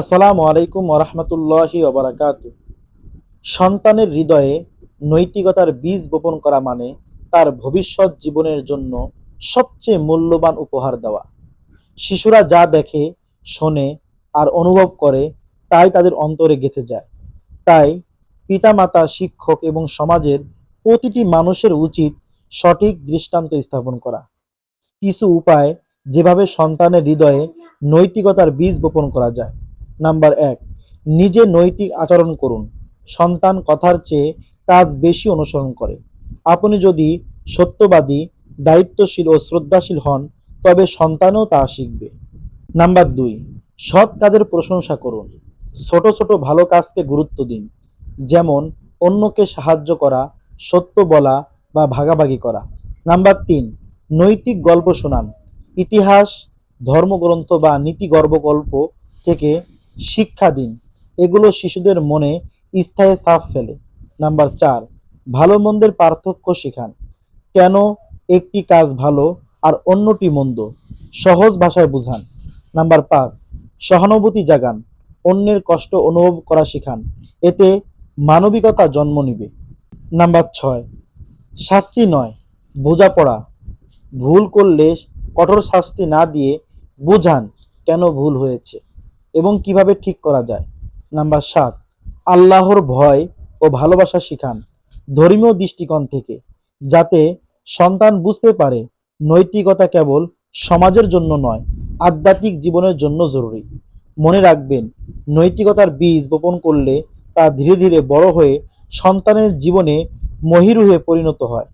আসসালামু আলাইকুম ওরহমতুল্লাহি ওবরাকাত সন্তানের হৃদয়ে নৈতিকতার বীজ বপন করা মানে তার ভবিষ্যৎ জীবনের জন্য সবচেয়ে মূল্যবান উপহার দেওয়া। শিশুরা যা দেখে, শোনে আর অনুভব করে তাই তাদের অন্তরে গেঁথে যায়। তাই পিতামাতা, শিক্ষক এবং সমাজের প্রতিটি মানুষের উচিত সঠিক দৃষ্টান্ত স্থাপন করা। কিছু উপায় যেভাবে সন্তানের হৃদয়ে নৈতিকতার বীজ বপন করা যায়। নাম্বার এক, নিজে নৈতিক আচরণ করুন। সন্তান কথার চেয়ে কাজ বেশি অনুসরণ করে। আপনি যদি সত্যবাদী, দায়িত্বশীল ও শ্রদ্ধাশীল হন, তবে সন্তানও তা শিখবে। নাম্বার দুই, সৎ কাজের প্রশংসা করুন। ছোট ছোট ভালো কাজকে গুরুত্ব দিন। যেমন অন্যকে সাহায্য করা, সত্য বলা বা ভাগাভাগি করা। নাম্বার তিন, নৈতিক গল্প শোনান। ইতিহাস, ধর্মগ্রন্থ বা নীতি গল্প থেকে শিক্ষা দিন। এগুলো শিশুদের মনে স্থায়ী ছাপ ফেলে। নাম্বার চার, ভালো মন্দের পার্থক্য শেখান। কেন একটি কাজ ভালো আর অন্যটি মন্দ? সহজ ভাষায় বুঝান। নাম্বার পাঁচ, সহানুভূতি জাগান। অন্যের কষ্ট অনুভব করা শেখান। এতে মানবিকতা জন্ম নিবে। নাম্বার ছয়, শাস্তি নয়, বোঝাপড়া। ভুল করলে কঠোর শাস্তি না দিয়ে বোঝান কেন ভুল হয়েছে। এবং কীভাবে ঠিক করা যায়? নাম্বার সাত, আল্লাহর ভয় ও ভালোবাসা শিখান ধর্মীয় দৃষ্টিকোণ থেকে, যাতে সন্তান বুঝতে পারে নৈতিকতা কেবল সমাজের জন্য নয়, আধ্যাত্মিক জীবনের জন্য জরুরি। মনে রাখবেন, নৈতিকতার বীজ বপন করলে তা ধীরে ধীরে বড় হয়ে সন্তানের জীবনে মহিরুহে পরিণত হয়।